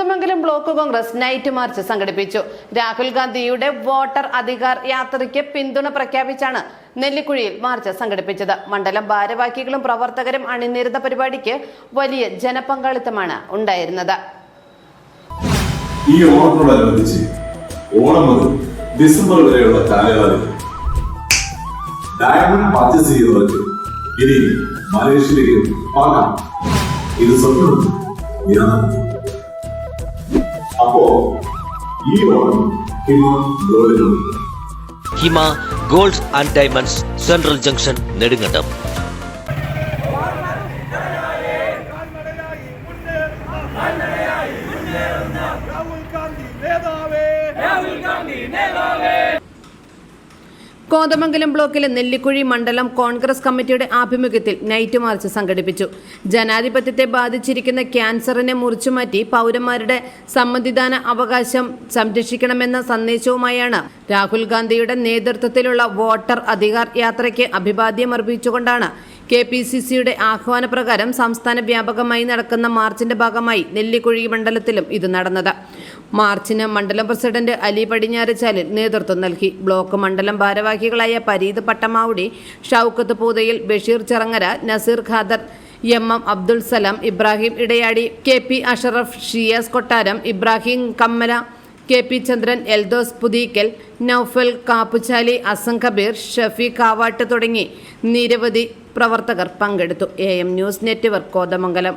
Block Congress night march സംഘടിപ്പിച്ചു. രാഹുൽ ഗാന്ധിയുടെ voter Adhikar യാത്രയ്ക്ക് പിന്തുണ പ്രഖ്യാപിച്ചാണ് നെല്ലിക്കുഴിയിൽ മാർച്ച് സംഘടിപ്പിച്ചത്. മണ്ഡലം ഭാരവാഹികളും പ്രവർത്തകരും അണിനിരുന്ന പരിപാടിക്ക് വലിയ ജനപങ്കാളിത്തമാണ് ഉണ്ടായിരുന്നത്. ഈ ഓണത്തോടനുബന്ധിച്ച് ഓണം മുതൽ ഡിസംബർ വരെയുള്ള കാലയളവിൽ ഡയമണ്ട് പർച്ചേസ് ഇനി മലേഷ്യയിലേക്ക് പോകാം. ഇത് സ്വപ്നം യാഥാർത്ഥ്യം. അപ്പോ ഈ Onam Hima ഗോൾഡിലുണ്ട് Hima gold and diamonds central junction Nedumkandam. Rahul Gandhi നേതാവേ. കോതമംഗലം ബ്ലോക്കിലെ നെല്ലിക്കുഴി മണ്ഡലം കോൺഗ്രസ് കമ്മിറ്റിയുടെ ആഭിമുഖ്യത്തിൽ നൈറ്റ് മാർച്ച് സംഘടിപ്പിച്ചു. ജനാധിപത്യത്തെ ബാധിച്ചിരിക്കുന്ന ക്യാൻസറിനെ മുറിച്ചുമാറ്റി പൗരന്മാരുടെ സമ്മതിദാന അവകാശം സംരക്ഷിക്കണമെന്ന സന്ദേശവുമായാണ് രാഹുൽ ഗാന്ധിയുടെ നേതൃത്വത്തിലുള്ള വോട്ടർ അധികാർ യാത്രയ്ക്ക് അഭിവാദ്യം അർപ്പിച്ചുകൊണ്ടാണ് കെ പി സി സിയുടെ ആഹ്വാനപ്രകാരം സംസ്ഥാന വ്യാപകമായി നടക്കുന്ന മാർച്ചിന്റെ ഭാഗമായി നെല്ലിക്കുഴി മണ്ഡലത്തിലും ഇത് നടന്നത്. മാർച്ചിന് മണ്ഡലം പ്രസിഡന്റ് അലി പടിഞ്ഞാറച്ചാലിൽ നേതൃത്വം നൽകി. ബ്ലോക്ക് മണ്ഡലം ഭാരവാഹികളായ Pareeth Pattamavudi Shoukath Poothayil Basheer Chirangara Nazeer Khader M M Abdul Salam Ibrahim Idayadi K P Ashraf Shiyas Kottaram Ibrahim Kammala K P Chandran Eldhose Putheekkal Noufal Kappuchali Azam Kabeer Shafeeq Kavattu തുടങ്ങി നിരവധി പ്രവർത്തകർ പങ്കെടുത്തു. A M news network Kothamangalam.